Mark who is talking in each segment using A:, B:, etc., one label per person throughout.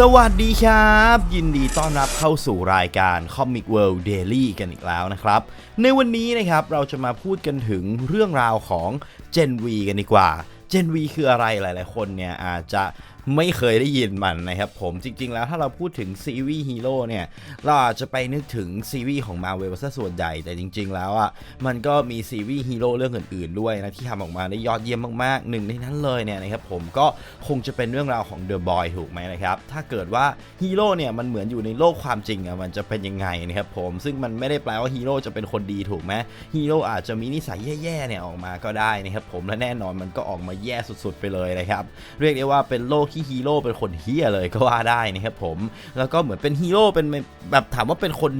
A: สวัสดีครับ ยินดีต้อนรับเข้าสู่รายการ Comic World Daily กันอีกแล้วนะครับ ในวันนี้นะครับเราจะมาพูดกันถึงเรื่องราวของ Gen V กันดีกว่า Gen V คืออะไรหลาย ๆ คนเนี่ยอาจจะ ไม่เคยได้ยินมันนะครับผมจริง ๆ แล้วถ้าเราพูดถึงซีรีส์ฮีโร่เนี่ยเราอาจจะไปนึกถึงซีรีส์ของ Marvel ซะส่วนใหญ่แต่จริง ๆ แล้วอะมันก็มีซีรีส์ฮีโร่เรื่องอื่น ๆ ด้วยนะที่ทำออกมาได้ยอดเยี่ยมมากๆหนึ่งในนั้นเลยเนี่ยนะครับผมก็คงจะเป็นเรื่องราวของ The Boy ถูกไหมนะครับถ้าเกิดว่าฮีโร่เนี่ยมันเหมือนอยู่ในโลกความจริงอะมันจะเป็นยังไงนะครับผมซึ่งมันไม่ได้แปลว่าฮีโร่จะเป็นคนดีถูกไหมฮีโร่อาจจะมีนิสัยแย่ๆเนี่ยออกมาก็ได้นะครับผมและแน่นอนมันก็ออกมาแย่สุด ๆ ไปเลยนะครับเรียกได้ว่าเป็นโลกที่ฮีโร่เป็นคนเฮี้ยเลยก็ว่าได้นะครับผม แล้วก็เหมือนเป็นฮีโร่เป็นแบบถามว่าเป็นคน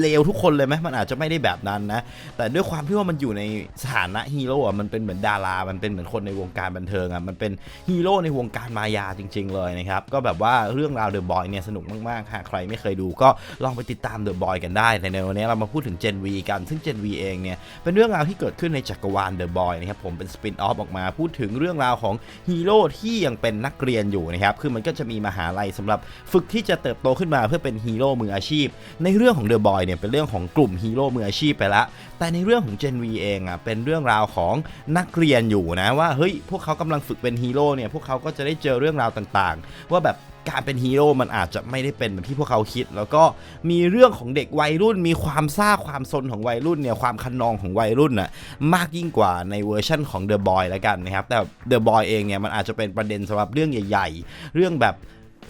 A: เลวทุกคนเลยไหมมันอาจจะไม่ได้แบบนั้นนะ แต่ด้วยความที่ว่ามันอยู่ในสถานะฮีโร่อะมันเป็นเหมือนดารา มันเป็นเหมือนคนในวงการบันเทิงอะมันเป็นฮีโร่ในวงการมายาจริง ๆ เลยนะครับ ก็แบบว่าเรื่องราวเดอะบอยเนี่ยสนุกมากๆหากใครไม่เคยดูก็ลองไปติดตามเดอะบอยกันได้ในวันนี้เรามาพูดถึง Gen V กันซึ่ง Gen V เองเนี่ยเป็นเรื่องราวที่เกิดขึ้นในจักรวาลเดอะบอยนะครับผมเป็นสปินออฟออกมาพูดถึงเรื่องราวของฮีโร่ที่ยังเป็นนักเรียนอยู่นะครับคือมันก็จะมีมหาลัยสำหรับฝึกที่จะเติบโตขึ้นมาเพื่อเป็นฮีโร่มืออาชีพ ในเรื่องของเดอะบอยเนี่ยเป็นเรื่องของกลุ่มฮีโร่มืออาชีพไปละ แต่ในเรื่องของเจนวีเองอะเป็นเรื่องราวของนักเรียนอยู่นะว่าเฮ้ยพวกเขากำลังฝึกเป็นฮีโร่เนี่ยพวกเขาก็จะได้เจอเรื่องราวต่างๆ ว่าแบบ การเป็นฮีโร่มันอาจจะไม่ได้เป็นแบบที่พวกเขาคิด แล้วก็มีเรื่องของเด็กวัยรุ่น มีความซ่าความซนของวัยรุ่นเนี่ยความคันนองของวัยรุ่นน่ะมากยิ่งกว่าในเวอร์ชั่นของเดอะบอยแล้วกันนะครับแต่เดอะบอยเองเนี่ยมันอาจจะเป็นประเด็นสำหรับเรื่องใหญ่ ๆ เรื่องแบบ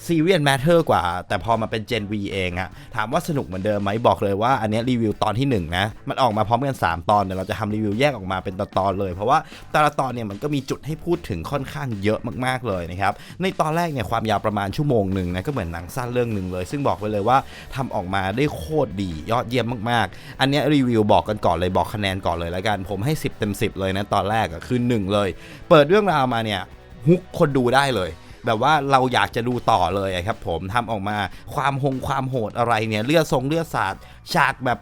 A: ซีเรียสแมทเทอร์กว่า แต่พอมาเป็น Gen V เองอะถามว่าสนุกเหมือนเดิมไหมบอกเลยว่าอันนี้รีวิวตอนที่ 1 นะ มันออกมาพร้อมกัน 3 ตอนเดี๋ยวเราจะทำรีวิวแยกออกมาเป็นตอนๆเลย เพราะว่าแต่ละตอนเนี่ยมันก็มีจุดให้พูดถึงค่อนข้างเยอะมากๆเลยนะครับ ในตอนแรกเนี่ยความยาวประมาณชั่วโมงหนึ่งนะก็เหมือนหนังสั้นเรื่องหนึ่งเลย ซึ่งบอกไว้เลยว่าทำออกมาได้โคตรดียอดเยี่ยมมากๆ อันนี้รีวิวบอกกันก่อนเลยบอกคะแนนก่อนเลยแล้วกันผมให้ 10 เต็ม 10 เลยนะตอนแรกอะคือหนึ่งเลย เปิดเรื่องราวมาเนี่ยฮุกคนดูได้เลย แบบว่าเราอยากจะดูต่อเลยครับผมทำออกมาความหงความโหดอะไรเนี่ยเลือดทรงเลือดสาดฉากแบบ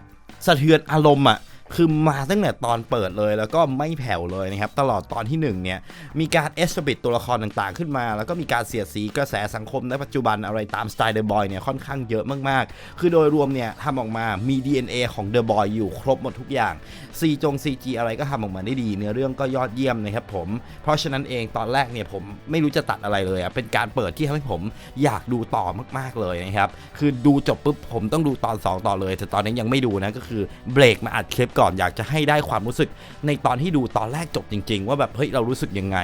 A: สะเทือนอารมณ์อะ คือมาตั้งแต่ตอนเปิดเลย แล้วก็ไม่แผ่วเลยนะครับตลอดตอนที่หนึ่งเนี่ยมีการเอสบิดตัวละครต่างๆ ขึ้นมา แล้วก็มีการเสียดสีกระแสสังคมในปัจจุบันอะไรตามสไตล์เดอะบอยเนี่ยค่อนข้างเยอะมากๆ คือโดยรวมเนี่ยทำออกมามี DNA ของเดอะบอยอยู่ครบหมดทุกอย่างซีจง CG อะไรก็ทำออกมาได้ดี เนื้อเรื่องก็ยอดเยี่ยมนะครับผม เพราะฉะนั้นเองตอนแรกเนี่ยผมไม่รู้จะตัดอะไรเลยอะเป็นการเปิดที่ทำให้ผมอยากดูต่อมาก ๆเลยนะครับคือดูจบปุ๊บผมต้องดูตอน 2 ต่อเลย แต่ตอนนี้ยังไม่ดูนะก็คือเบรกมาอัดคลิปก่อนอยากจะให้ได้ความรู้สึก ในตอนที่ดูตอนแรกจบจริง ๆ ว่าแบบเฮ้ยเรารู้สึกยังไง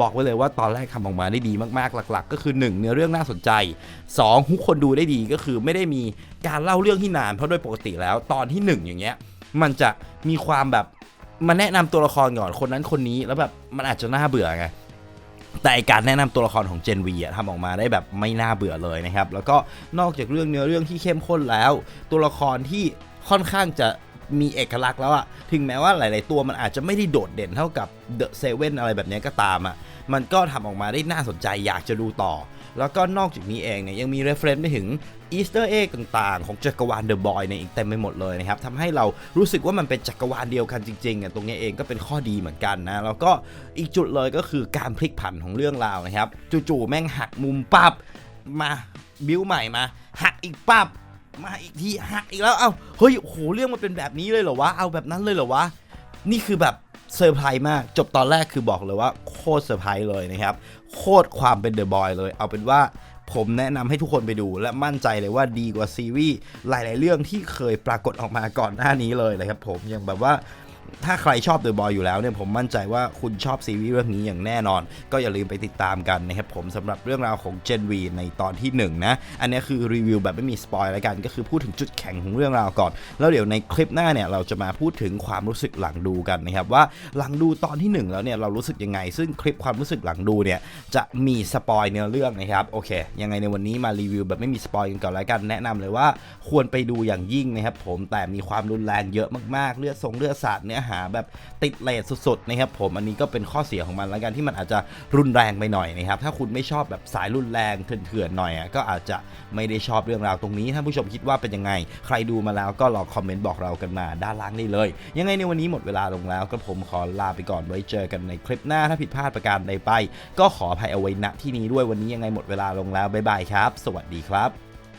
A: บอกไว้เลยว่าตอนแรกทำออกมาได้ดีมากๆหลัก ๆ ก็คือ 1 เนื้อเรื่องน่าสนใจ 2 ทุกคนดูได้ดีก็คือไม่ได้มีการเล่าเรื่องที่นานเพราะโดยปกติแล้วตอนที่ 1 อย่างเงี้ยมันจะมีความแบบมาแนะนำตัวละครก่อนคนนั้นคนนี้แล้วแบบมันอาจจะน่าเบื่อไงแต่การแนะนำตัวละครของ Gen V อะทำออกมาได้แบบไม่น่าเบื่อเลยนะครับ แล้วก็นอกจากเรื่องเนื้อเรื่องที่เข้มข้นแล้ว ตัวละครที่ค่อนข้างจะ มีเอกลักษณ์แล้วอะถึงแม้ว่าหลาย ๆ ตัวมันอาจจะไม่ได้โดดเด่นเท่ากับ The Seven อะไรแบบนี้ก็ตามอะมันก็ทำออกมาได้น่าสนใจอยากจะดูต่อ แล้วก็นอกจากนี้เองเนี่ยยังมี reference ไปถึงอีสเตอร์เอ็กต่างๆ ของจักรวาลเดอะบอยเนี่ยอีกเต็มไปหมดเลยนะครับทำให้เรารู้สึกว่ามันเป็นจักรวาลเดียวกันจริงๆอะตรงนี้เองก็เป็นข้อดีเหมือนกันนะแล้วก็อีกจุดเลยก็คือการพลิกผันของเรื่องราวนะครับจู่ๆแม่งหักมุมปั๊บมาบิ้วใหม่มาหักอีกปั๊บ มาอีกทีหักอีกแล้ว เอ้า เฮ้ย โห เรื่องมันเป็นแบบนี้เลยเหรอวะ เอาแบบนั้นเลยเหรอวะ นี่คือแบบเซอร์ไพรส์มาก จบตอนแรกคือบอกเลยว่าโคตรเซอร์ไพรส์เลยนะครับ โคตรความเป็นเดอะบอยเลย เอาเป็นว่าผมแนะนำให้ทุกคนไปดู และมั่นใจเลยว่าดีกว่าซีรีส์หลาย ๆ เรื่องที่เคยปรากฏออกมาก่อนหน้านี้เลยนะครับผมอย่างแบบว่า ถ้าใครชอบ The Boy อยู่แล้วเนี่ยผมมั่นใจว่าคุณชอบซีรีส์เรื่องนี้อย่างแน่นอน ก็อย่าลืมไปติดตามกันนะครับผมสำหรับเรื่องราวของ Gen V ในตอนที่1นะอันนี้คือรีวิวแบบไม่มีสปอยแล้วกันก็คือพูดถึงจุดแข็งของเรื่องราวก่อน แล้วเดี๋ยวในคลิปหน้าเนี่ยเราจะมาพูดถึงความรู้สึกหลังดูกันนะครับว่าหลังดูตอนที่ 1 แล้วเนี่ยเรารู้สึกยังไง ซึ่งคลิปความรู้สึกหลังดูเนี่ยจะมีสปอยเนื้อเรื่องนะครับโอเค ยังไงในวันนี้มารีวิวแบบไม่มีสปอยกันก่อนแล้วกันแนะนำเลยว่าควรไปดูอย่างยิ่งนะครับผมแต่มีความรุนแรงเยอะมากๆเลือดทรงเลือดสาดเนี่ยนื้อหาแบบติดเลทสุดๆนะครับผมอันนี้ก็เป็นข้อเสียของมันแล้วกันที่มันอาจจะรุนแรงไปหน่อยนะครับถ้าคุณไม่ชอบแบบสายรุนแรงเถื่อนๆหน่อยก็อาจจะไม่ได้ชอบเรื่องราวตรงนี้ท่านผู้ชมคิดว่าเป็นยังไง ใครดูมาแล้วก็ลองคอมเมนต์บอกเรากันมาด้านล่างได้เลย ยังไงในวันนี้หมดเวลาลงแล้วก็ผมขอลาไปก่อนไว้เจอกันในคลิปหน้าถ้าผิดพลาดประการใดไป ก็ขออภัยเอาไว้ณที่นี้ด้วยวันนี้ยังไงหมดเวลาลงแล้วบ๊ายบายครับ สวัสดีครับ